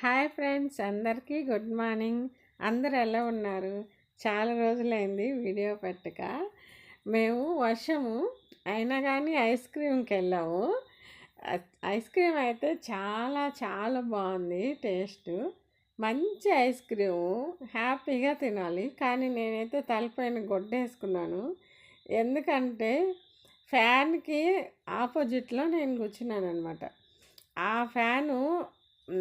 Hi friends అందరికీ good morning. అందరు ఎలా ఉన్నారు? చాలా రోజులైంది వీడియో పెట్టక. మేము వర్షము అయినా కానీ ఐస్ క్రీమ్కి వెళ్ళాము. ఐస్ క్రీమ్ అయితే చాలా చాలా బాగుంది టేస్ట్. మంచి ఐస్ క్రీము హ్యాపీగా తినాలి. కానీ నేనైతే తలపైన గొడ్డేసుకున్నాను. ఎందుకంటే ఫ్యాన్కి ఆపోజిట్లో నేను కూర్చున్నాను అనమాట ఆ ఫ్యాను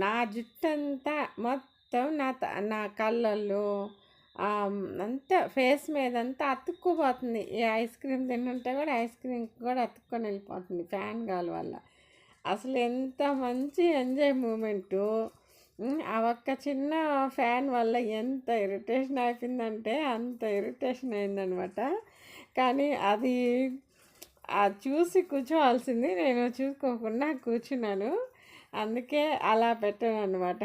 నా జుట్టంతా మొత్తం నా నా కళ్ళల్లో అంతా ఫేస్ మీద అంతా అతుక్కుపోతుంది. ఈ ఐస్ క్రీమ్ తింటుంటే కూడా ఐస్ క్రీమ్ కూడా అతుక్కొని వెళ్ళిపోతుంది ఫ్యాన్ గాలి వల్ల. అసలు ఎంత మంచి ఎంజాయ్ మూమెంటు. ఆ ఒక్క చిన్న ఫ్యాన్ వల్ల ఎంత ఇరిటేషన్ అయిపోయిందంటే అంత ఇరిటేషన్ అయిందనమాట. కానీ అది చూసి కూర్చోవాల్సింది. నేను చూసుకోకుండా కూర్చున్నాను. అందుకే అలా పెట్టాను అనమాట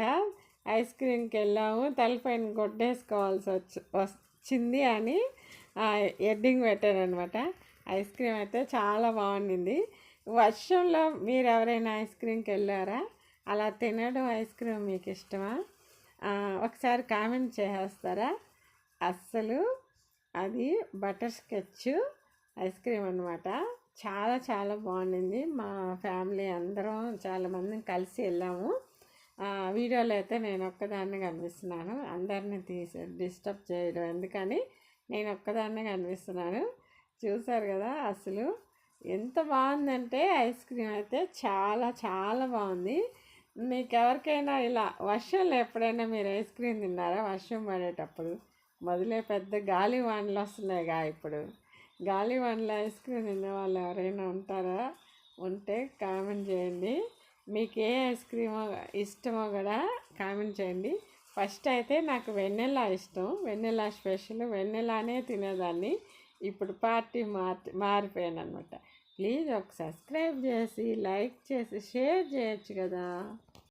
ఐస్ క్రీమ్కి వెళ్ళాము తలపైన కొట్టేసుకోవాల్సి వచ్చి వచ్చింది అని ఎడ్డింగ్ పెట్టాను అనమాట ఐస్ క్రీమ్ అయితే చాలా బాగుండింది. వర్షంలో మీరు ఎవరైనా ఐస్ క్రీమ్కి వెళ్ళారా అలా తినడం ఐస్ క్రీమ్ మీకు ఇష్టమా? ఒకసారి కామెంట్ చేసేస్తారా? అస్సలు అది బటర్ స్కెచ్ ఐస్ క్రీమ్ అనమాట చాలా చాలా బాగుండింది. మా ఫ్యామిలీ అందరం చాలామంది కలిసి వెళ్ళాము. వీడియోలో అయితే నేను ఒక్కదాన్ని కనిపిస్తున్నాను. అందరినీ తీసి డిస్టర్బ్ చేయడం ఎందుకని నేను ఒక్కదాన్నే కనిపిస్తున్నాను. చూసారు కదా అసలు ఎంత బాగుందంటే ఐస్ క్రీమ్ అయితే చాలా చాలా బాగుంది. మీకు ఎవరికైనా ఇలా వర్షంలో ఎప్పుడైనా మీరు ఐస్ క్రీమ్ తిన్నారా? వర్షం పడేటప్పుడు? మొదలే పెద్ద గాలి వానలు వస్తున్నాయిగా ఇప్పుడు. గాలి వండల ఐస్ క్రీమ్ తిన్న వాళ్ళు ఎవరైనా ఉంటారా? ఉంటే కామెంట్ చేయండి. మీకు ఏ ఐస్ క్రీమ్ ఇష్టమో కూడా కామెంట్ చేయండి. ఫస్ట్ అయితే నాకు వెన్నెలా ఇష్టం. వెన్నెలా స్పెషల్. వెన్నెలానే తినేదాన్ని. ఇప్పుడు పార్టీ మారి మారిపోయాను అనమాట ప్లీజ్ ఒక సబ్స్క్రైబ్ చేసి లైక్ చేసి షేర్ చేయొచ్చు కదా.